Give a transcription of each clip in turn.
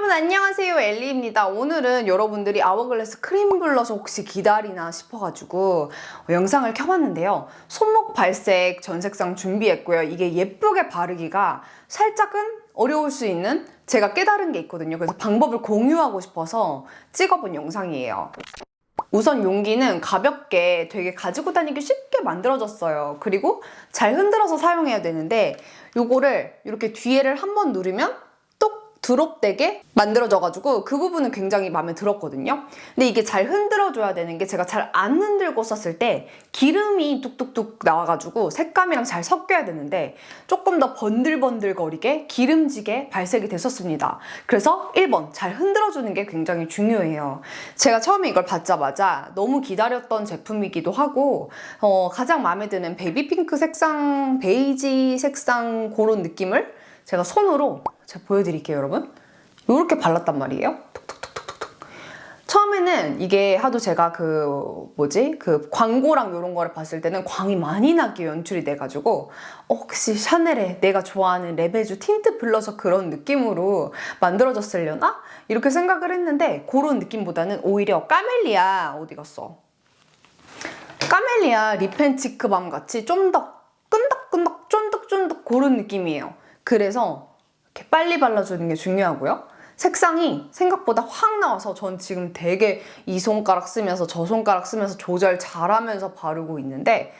여러분 안녕하세요. 엘리입니다. 오늘은 여러분들이 아워글래스 크림 블러셔 혹시 기다리나 싶어가지고 영상을 켜봤는데요. 손목 발색 전 색상 준비했고요. 이게 예쁘게 바르기가 살짝은 어려울 수 있는 제가 깨달은 게 있거든요. 그래서 방법을 공유하고 싶어서 찍어본 영상이에요. 우선 용기는 가볍게 되게 가지고 다니기 쉽게 만들어졌어요. 그리고 잘 흔들어서 사용해야 되는데 요거를 이렇게 뒤에를 한번 누르면 똑 드롭되게 만들어져가지고 그 부분은 굉장히 마음에 들었거든요. 근데 이게 잘 흔들어줘야 되는 게 제가 잘 안 흔들고 썼을 때 기름이 뚝뚝뚝 나와가지고 색감이랑 잘 섞여야 되는데 조금 더 번들번들거리게 기름지게 발색이 됐었습니다. 그래서 1번 잘 흔들어주는 게 굉장히 중요해요. 제가 처음에 이걸 받자마자 너무 기다렸던 제품이기도 하고 어, 가장 마음에 드는 베이비핑크 색상, 베이지 색상 그런 느낌을 제가 손으로 제가 보여드릴게요, 여러분. 이렇게 발랐단 말이에요. 톡톡톡톡톡. 처음에는 이게 하도 제가 그 뭐지 그 광고랑 이런 거를 봤을 때는 광이 많이 나게 연출이 돼가지고 어, 혹시 샤넬의 내가 좋아하는 레베주 틴트 블러셔 그런 느낌으로 만들어졌으려나 이렇게 생각을 했는데 그런 느낌보다는 오히려 까멜리아 어디 갔어? 까멜리아 리펜치크밤 같이 좀 더 끈덕끈덕 쫀득쫀득 그런 느낌이에요. 그래서 이렇게 빨리 발라주는 게 중요하고요. 색상이 생각보다 확 나와서 전 지금 되게 이 손가락 쓰면서 저 손가락 쓰면서 조절 잘하면서 바르고 있는데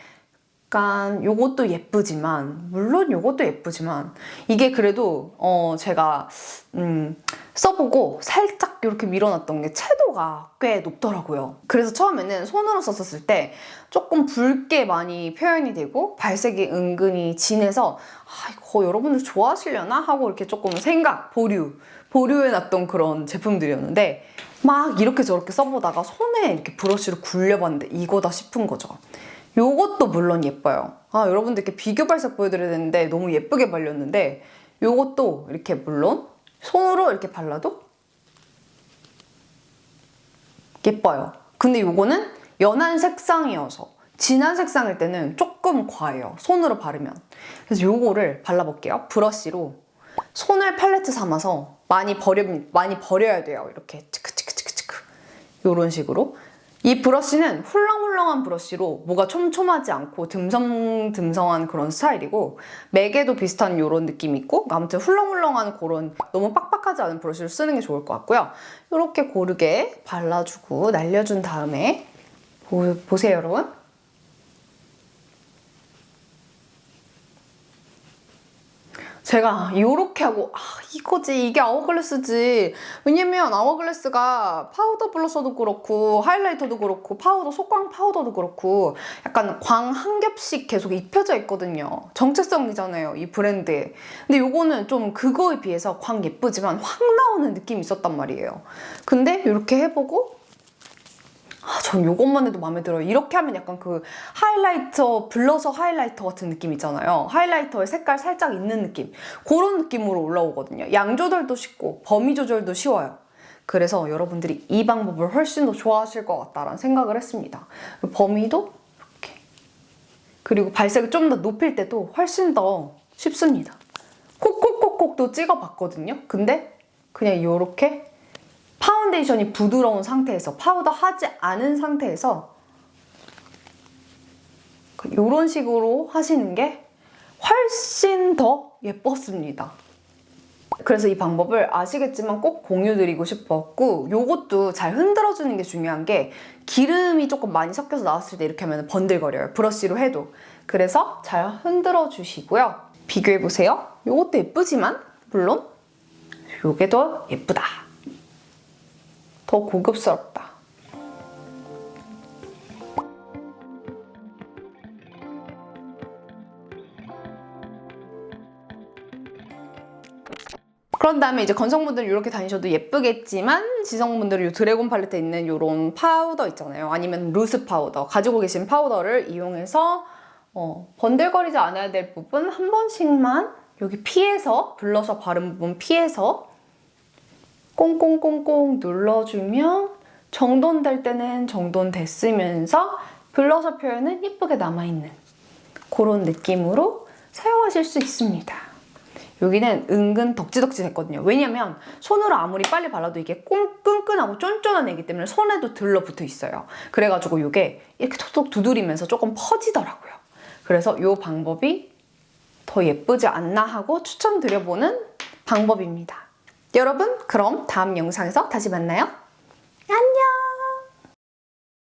약간 요것도 예쁘지만 물론 요것도 예쁘지만 이게 그래도 어 제가 음 써보고 살짝 이렇게 밀어놨던 게 채도가 꽤 높더라고요. 그래서 처음에는 손으로 썼었을 때 조금 붉게 많이 표현이 되고 발색이 은근히 진해서 아 이거 여러분들 좋아하시려나 하고 이렇게 조금 생각 보류 보류해놨던 그런 제품들이었는데 막 이렇게 저렇게 써보다가 손에 이렇게 브러쉬로 굴려봤는데 이거다 싶은 거죠. 요것도 물론 예뻐요. 아, 여러분들 이렇게 비교 발색 보여드려야 되는데 너무 예쁘게 발렸는데 요것도 이렇게 물론 손으로 이렇게 발라도 예뻐요. 근데 요거는 연한 색상이어서 진한 색상일 때는 조금 과해요. 손으로 바르면. 그래서 요거를 발라볼게요. 브러쉬로 손을 팔레트 삼아서 많이 버려 많이 버려야 돼요. 이렇게 치크치크치크치크 요런 식으로. 이 브러쉬는 훌렁훌렁한 브러쉬로 뭐가 촘촘하지 않고 듬성듬성한 그런 스타일이고 맥에도 비슷한 이런 느낌이 있고 아무튼 훌렁훌렁한 그런 너무 빡빡하지 않은 브러쉬를 쓰는 게 좋을 것 같고요. 이렇게 고르게 발라주고 날려준 다음에 보, 보세요 여러분. 제가 이렇게 하고 아 이거지 이게 아워글래스지. 왜냐면 아워글래스가 파우더 블러셔도 그렇고 하이라이터도 그렇고 파우더 속광 파우더도 그렇고 약간 광 한 겹씩 계속 입혀져 있거든요. 정체성이잖아요 이 브랜드에. 근데 요거는 좀 그거에 비해서 광 예쁘지만 확 나오는 느낌이 있었단 말이에요. 근데 이렇게 해보고 아, 전 이것만 해도 마음에 들어요. 이렇게 하면 약간 그 하이라이터, 블러셔 하이라이터 같은 느낌 있잖아요. 하이라이터에 색깔 살짝 있는 느낌. 그런 느낌으로 올라오거든요. 양 조절도 쉽고 범위 조절도 쉬워요. 그래서 여러분들이 이 방법을 훨씬 더 좋아하실 것 같다라는 생각을 했습니다. 범위도 이렇게. 그리고 발색을 좀 더 높일 때도 훨씬 더 쉽습니다. 콕콕콕콕도 찍어봤거든요. 근데 그냥 이렇게 파운데이션이 부드러운 상태에서 파우더 하지 않은 상태에서 이런 식으로 하시는 게 훨씬 더 예뻤습니다. 그래서 이 방법을 아시겠지만 꼭 공유드리고 싶었고 이것도 잘 흔들어주는 게 중요한 게 기름이 조금 많이 섞여서 나왔을 때 이렇게 하면 번들거려요. 브러쉬로 해도. 그래서 잘 흔들어 주시고요. 비교해보세요. 이것도 예쁘지만 물론 이게 더 예쁘다. 더 고급스럽다. 그런 다음에 이제 건성분들은 이렇게 다니셔도 예쁘겠지만 지성분들은 이 드래곤 팔레트에 있는 이런 파우더 있잖아요. 아니면 루스 파우더 가지고 계신 파우더를 이용해서 어, 번들거리지 않아야 될 부분 한 번씩만 여기 피해서 블러셔 바른 부분 피해서 꽁꽁꽁꽁 눌러주면 정돈될 때는 정돈됐으면서 블러셔 표현은 예쁘게 남아있는 그런 느낌으로 사용하실 수 있습니다. 여기는 은근 덕지덕지 됐거든요. 왜냐면 손으로 아무리 빨리 발라도 이게 꽁, 끈끈하고 쫀쫀한 애기 때문에 손에도 들러붙어 있어요. 그래가지고 이게 이렇게 톡톡 두드리면서 조금 퍼지더라고요. 그래서 이 방법이 더 예쁘지 않나 하고 추천드려보는 방법입니다. 여러분, 그럼 다음 영상에서 다시 만나요. 안녕!